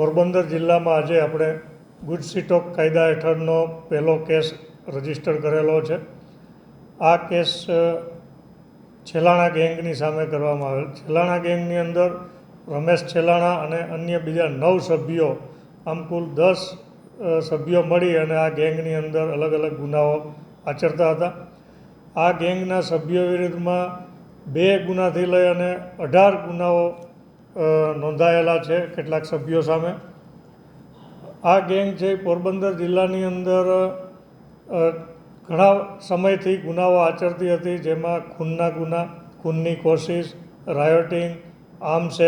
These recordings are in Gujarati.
પોરબંદર જિલ્લામાં આજે આપણે ગુડ સિટોક કાયદા હેઠળનો પહેલો કેસ રજિસ્ટર કરેલો છે. આ કેસ છેલાણા ગેંગની સામે કરવામાં આવેલ છેલાણા ગેંગની અંદર રમેશ છેલાણા અને અન્ય બીજા નવ સભ્યો, આમ કુલ દસ સભ્યો મળી અને આ ગેંગની અંદર અલગ અલગ ગુનાઓ આચરતા હતા. આ ગેંગના સભ્યો વિરુદ્ધમાં બે ગુનાથી લઈ અને અઢાર ગુનાઓ નોંધાયેલા છે કેટલાક સભ્યો સામે. આ ગેંગ છે પોરબંદર જિલ્લાની અંદર ઘણા સમયથી ગુનાઓ આચરતી હતી, જેમાં ખૂનના ગુના, ખૂનની કોશિશ, રાયોટિંગ આર્મ્સ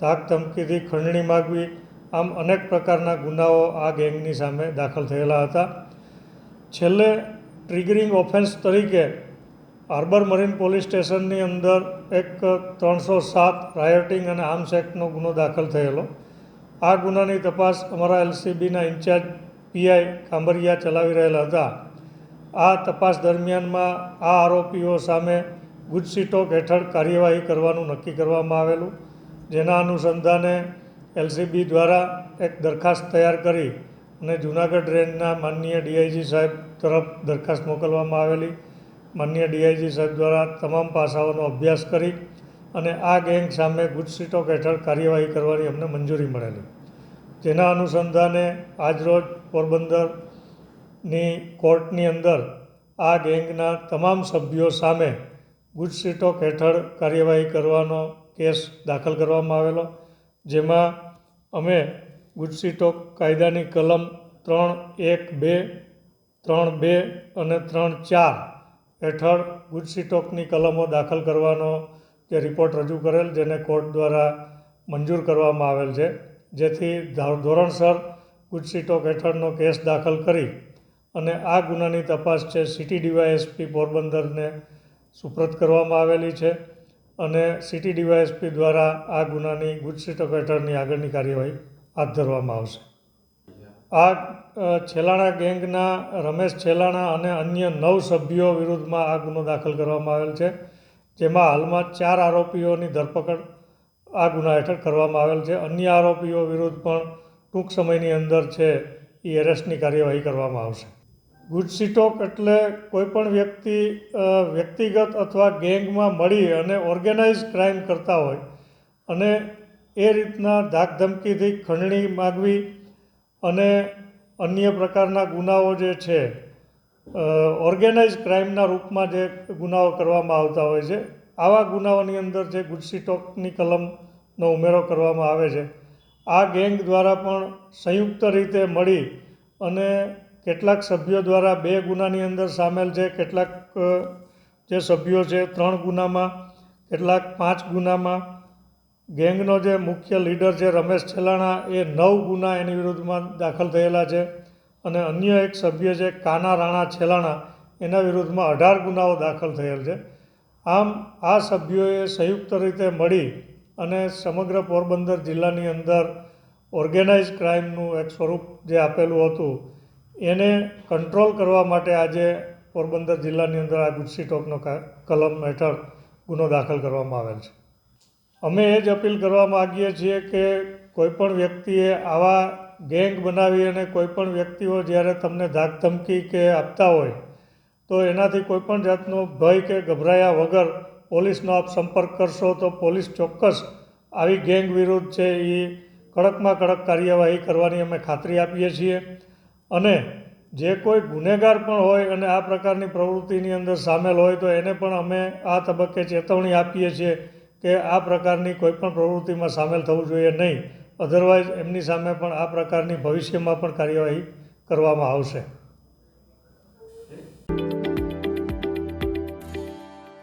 ધાક ધમકીથી ખંડણી માગવી, આમ અનેક પ્રકારના ગુનાઓ આ ગેંગની સામે દાખલ થયેલા હતા. છેલ્લે ટ્રિગરિંગ ઓફેન્સ તરીકે હાર્બર મરીન પોલીસ સ્ટેશનની અંદર એક ત્રણસો સાત રાયોટિંગ અને આર્મ્સ એક્ટનો ગુનો દાખલ થયેલો. આ ગુનાની તપાસ અમારા એલસીબીના ઇન્ચાર્જ પીઆઈ કાંબરિયા ચલાવી રહેલા હતા. આ તપાસ દરમિયાનમાં આ આરોપીઓ સામે ગુજસીટોક હેઠળ કાર્યવાહી કરવાનું નક્કી કરવામાં આવેલું, જેના અનુસંધાને એલસીબી દ્વારા એક દરખાસ્ત તૈયાર કરી અને જૂનાગઢ રેન્જના માનનીય ડીઆઈજી સાહેબ તરફ દરખાસ્ત મોકલવામાં આવેલી. માનનીય ડીઆઈજી સાહેબ દ્વારા તમામ પાસાઓનો અભ્યાસ કરી અને આ ગેંગ સામે ગુજસીટોક હેઠળ કાર્યવાહી કરવાની અમને મંજૂરી મળેલી. જેના અનુસંધાને આજરોજ પોરબંદરની કોર્ટની અંદર આ ગેંગના તમામ સભ્યો સામે ગુજસીટોક હેઠળ કાર્યવાહી કરવાનો કેસ દાખલ કરવામાં આવેલો, જેમાં અમે ગુજસીટોક કાયદાની કલમ ત્રણ એક બે, ત્રણ બે અને ત્રણ ચાર હેઠળ ગુજસીટોકની કલમો દાખલ કરવાનો જે રિપોર્ટ રજૂ કરેલ, જેને કોર્ટ દ્વારા મંજૂર કરવામાં આવેલ છે. જેથી ધોરણસર ગુજસીટોક હેઠળનો કેસ દાખલ કરી અને આ ગુનાની તપાસ છે સિટી ડીવાયએસપી પોરબંદરને સુપ્રત કરવામાં આવેલી છે અને સિટી ડીવાયએસપી દ્વારા આ ગુનાની ગુજસીટોક હેઠળની આગળની કાર્યવાહી હાથ ધરવામાં આવશે. આ છેલાણા ગેંગના રમેશ છેલાણા અને અન્ય નવ સભ્યો વિરુદ્ધમાં આ ગુનો દાખલ કરવામાં આવેલ છે. જેમાં હાલમાં ચાર આરોપીઓની ધરપકડ આ ગુના હેઠળ કરવામાં આવેલ છે. અન્ય આરોપીઓ વિરુદ્ધ પણ ટૂંક સમયની અંદર છે એ એરેસ્ટની કાર્યવાહી કરવામાં આવશે. ગુજસીટોક એટલે કોઈપણ વ્યક્તિ વ્યક્તિગત અથવા ગેંગમાં મળી અને ઓર્ગેનાઇઝ ક્રાઇમ કરતા હોય અને એ રીતના ધાકધમકીથી ખંડણી માગવી અને અન્ય પ્રકારના ગુનાઓ જે છે ઓર્ગેનાઇઝ ક્રાઇમના રૂપમાં જે ગુનાઓ કરવામાં આવતા હોય છે, આવા ગુનાઓની અંદર જે ગુજસીટોકની કલમનો ઉમેરો કરવામાં આવે છે, આ ગેંગ દ્વારા પણ સંયુક્ત રીતે મળી અને કેટલાક સભ્યો દ્વારા બે ગુનાની અંદર સામેલ છે, કેટલાક જે સભ્યો છે, ત્રણ ગુનામાં, કેટલાક પાંચ ગુનામાં ગેંગનો જે મુખ્ય લીડર છે રમેશ છેલાણા એ નવ ગુના એની વિરુદ્ધમાં દાખલ થયેલા છે. અને અન્ય એક સભ્ય છે કાના રાણા છેલાણા, એના વિરુદ્ધમાં અઢાર ગુનાઓ દાખલ થયેલ છે. આમ આ સભ્યોએ સંયુક્ત રીતે મળી અને સમગ્ર પોરબંદર જિલ્લાની અંદર ઓર્ગેનાઇઝ ક્રાઇમનું એક સ્વરૂપ જે આપેલું હતું, એને કંટ્રોલ કરવા માટે આજે પોરબંદર જિલ્લાની અંદર આ ગુજસીટોકનો કા- કલમ હેઠળ ગુનો દાખલ કરવામાં આવેલ છે. અમે એ જ અપીલ કરવા માગીએ છીએ કે કોઈપણ વ્યક્તિએ આવા ગેંગ બનાવી અને કોઈપણ વ્યક્તિઓ જ્યારે તમને ધાક ધમકી કે આપતા હોય, તો એનાથી કોઈપણ જાતનો ભય કે ગભરાયા વગર પોલીસનો આપ સંપર્ક કરશો તો પોલીસ ચોક્કસ આવી ગેંગ વિરુદ્ધ છે એ કડકમાં કડક કાર્યવાહી કરવાની અમે ખાતરી આપીએ છીએ. અને જે કોઈ ગુનેગાર પણ હોય અને આ પ્રકારની પ્રવૃત્તિની અંદર સામેલ હોય તો એને પણ અમે આ તબક્કે ચેતવણી આપીએ છીએ કે આ પ્રકારની કોઈપણ પ્રવૃત્તિમાં સામેલ થવું જોઈએ નહીં. અધરવાઇઝ એમની સામે પણ આ પ્રકારની ભવિષ્યમાં પણ કાર્યવાહી કરવામાં આવશે.